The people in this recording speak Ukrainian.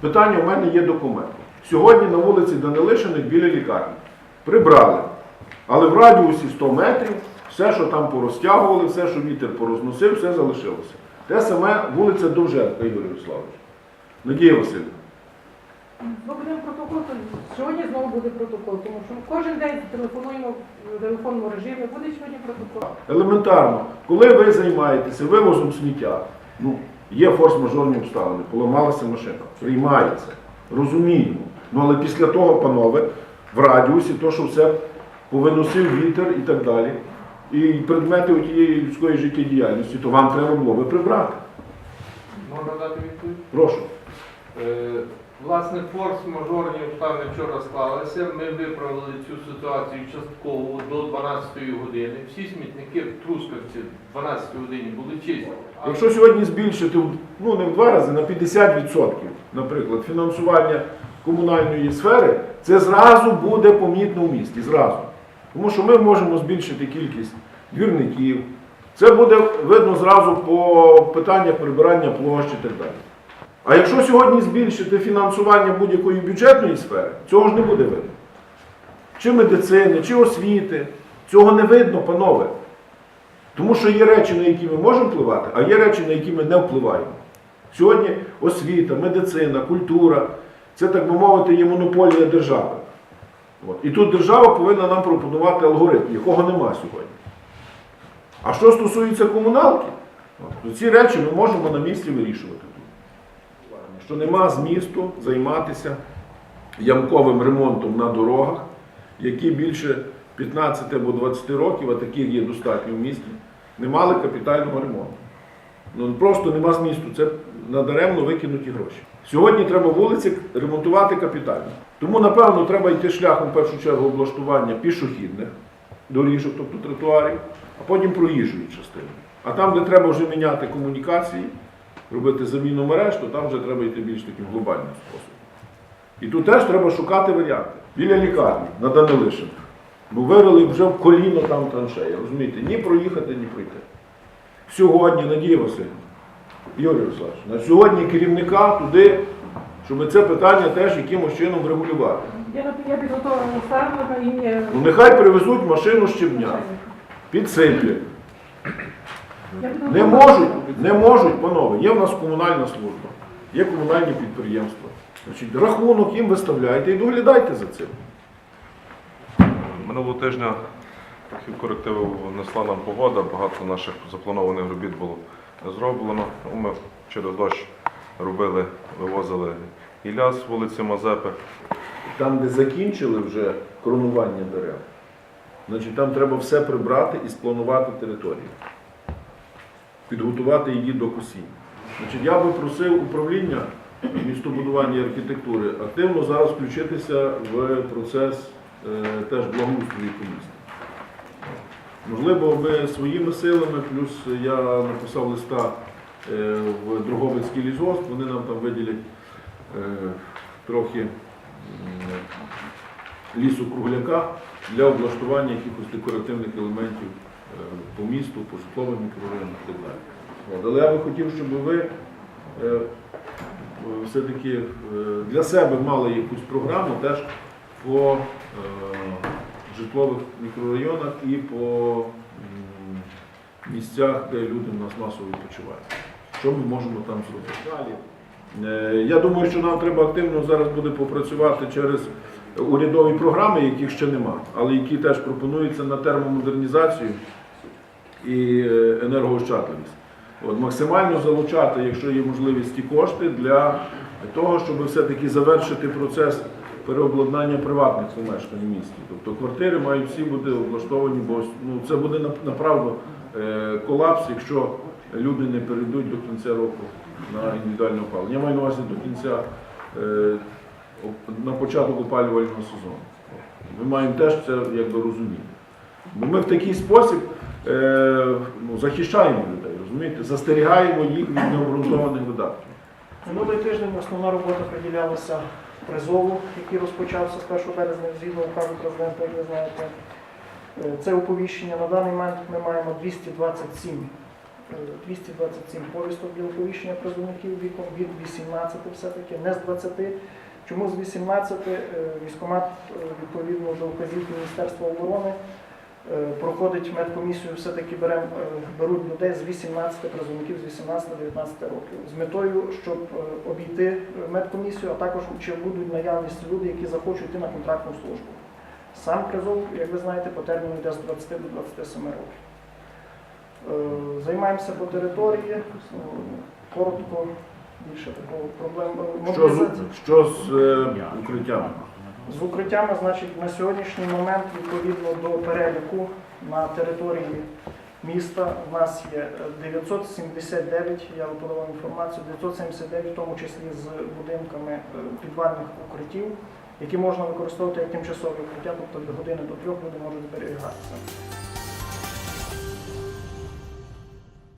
Питання у мене є документ. Сьогодні на вулиці Данилишиних біля лікарні прибрали. Але в радіусі 100 метрів все, що там порозтягували, все, що вітер порозносив, все залишилося. Те саме вулиця Довженка, Ігор Ярославович. Надія Васильівна. Ми будемо протокол, то сьогодні знову буде протокол, тому що кожен день телефонуємо в телефонному режимі, буде сьогодні протокол. Елементарно, коли ви займаєтеся вивозом сміття, ну, є форс-мажорні обставини, поламалася машина, приймається, розуміємо. Ну але після того, панове, в радіусі, то, що все повиносив вітер і так далі, і предмети тієї людської життєдіяльності, то вам треба було би прибрати. Можна дати відповідь? Прошу. Власне, форс-мажорні обставини вчора склалися. Ми виправили цю ситуацію частково до 12-ї години. Всі смітники в Трускавці в 12-й годині були чисті. Якщо сьогодні збільшити ну, не в два рази, на 50%, наприклад, фінансування комунальної сфери, це зразу буде помітно в місті. Зразу. Тому що ми можемо збільшити кількість двірників. Це буде видно зразу по питаннях прибирання площ і так далі. А якщо сьогодні збільшити фінансування будь-якої бюджетної сфери, цього ж не буде видно. Чи медицини, чи освіти. Цього не видно, панове. Тому що є речі, на які ми можемо впливати, а є речі, на які ми не впливаємо. Сьогодні освіта, медицина, культура це, так би мовити, є монополія держави. От. І тут держава повинна нам пропонувати алгоритм, якого нема сьогодні. А що стосується комуналки, то ці речі ми можемо на місці вирішувати. Що нема змісту займатися ямковим ремонтом на дорогах, які більше 15 або 20 років, а таких є достатньо в місті, не мали капітального ремонту. Ну просто нема змісту, це надаремно викинуті гроші. Сьогодні треба вулиці ремонтувати капітально. Тому, напевно, треба йти шляхом в першу чергу облаштування пішохідних доріжок, тобто тротуарів, а потім проїжджої частини. А там, де треба вже міняти комунікації, робити заміну мереж, то там вже треба йти більш таким глобальним способом. І тут теж треба шукати варіанти. Біля лікарні на Данилишинах. Ну, вирили вже в коліно там траншеї. Розумієте, ні проїхати, ні пройти. Сьогодні, Надія Васильівна, Юрій Васильович, на сьогодні керівника туди, щоб це питання теж якимось чином врегулювати. Я, я підготовлена ставлю на ім'я. Ну нехай привезуть машину щебня, підсиплять. Не можуть, не можуть, панове. Є в нас комунальна служба, є комунальні підприємства. Значить, рахунок їм виставляйте і доглядайте за цим. Минулого тижня трохи корективів внесла нам погода, багато наших запланованих робіт було зроблено. Ну, Ми через дощ робили, вивозили Ілля з вулиці Мазепи. Там, де закінчили вже коронування дерев, значить там треба все прибрати і спланувати територію. Підготувати її до косіння. Значить, я би просив управління містобудування і архітектури активно зараз включитися в процес е, теж благоустрою по місту. Можливо, ми своїми силами, плюс я написав листа е, в Дроговицький лісгосп, вони нам там виділять е, трохи лісу кругляка для облаштування якихось декоративних елементів по місту, по житловим мікрорайонам і так далі. От, Але я би хотів, щоб ви е, е, все-таки е, для себе мали якусь програму теж по е, житлових мікрорайонах і по м, місцях, де люди в нас масово відпочивають. Що ми можемо там зробити? Далі. Е, Я думаю, що нам треба активно зараз буде попрацювати через урядові програми, яких ще нема, але які теж пропонуються на термомодернізацію і е, енергоощадливість. От, максимально залучати, якщо є можливість, ті кошти для того, щоб все-таки завершити процес переобладнання приватних помешкань в місті. Тобто квартири мають всі бути облаштовані, бо ну, це буде направду е, колапс, якщо люди не перейдуть до кінця року на індивідуальне опалення. Я маю на увазі до кінця е, на початок опалювального сезону. Ми маємо теж це якби розуміти. Бо ми в такий спосіб е, ну, захищаємо людей, розумієте? Застерігаємо їх від необґрунтованих видатків. Минулий тиждень основна робота приділялася призову, який розпочався з 1 березня згідно указу президента, як ви знаєте. Е, Це оповіщення. На даний момент ми маємо 227 е, 227 повісток для оповіщення призовників віком від 18 все-таки, не з 20. Чому з 18 Е, військкомат е, відповідно до вказівки Міністерства оборони е, проходить медкомісію, все-таки е, беруть людей з 18 призовників з 18-19 років з метою, щоб е, обійти е, медкомісію, а також чи будуть наявність люди, які захочуть йти на контрактну службу. Сам призов, як ви знаєте, по терміну йде з 20 до 27 років. Е, Займаємося по території. Е, Коротко, більше такого проблем. е, Що що з е, укриттями? З укриттями, значить, на сьогоднішній момент, відповідно до переліку на території міста, в нас є е, 979, я вам подавав інформацію, 979, в тому числі з будинками е, підвальних укриттів, які можна використовувати як тимчасові укриття, тобто від години до трьох люди можуть зберігатися.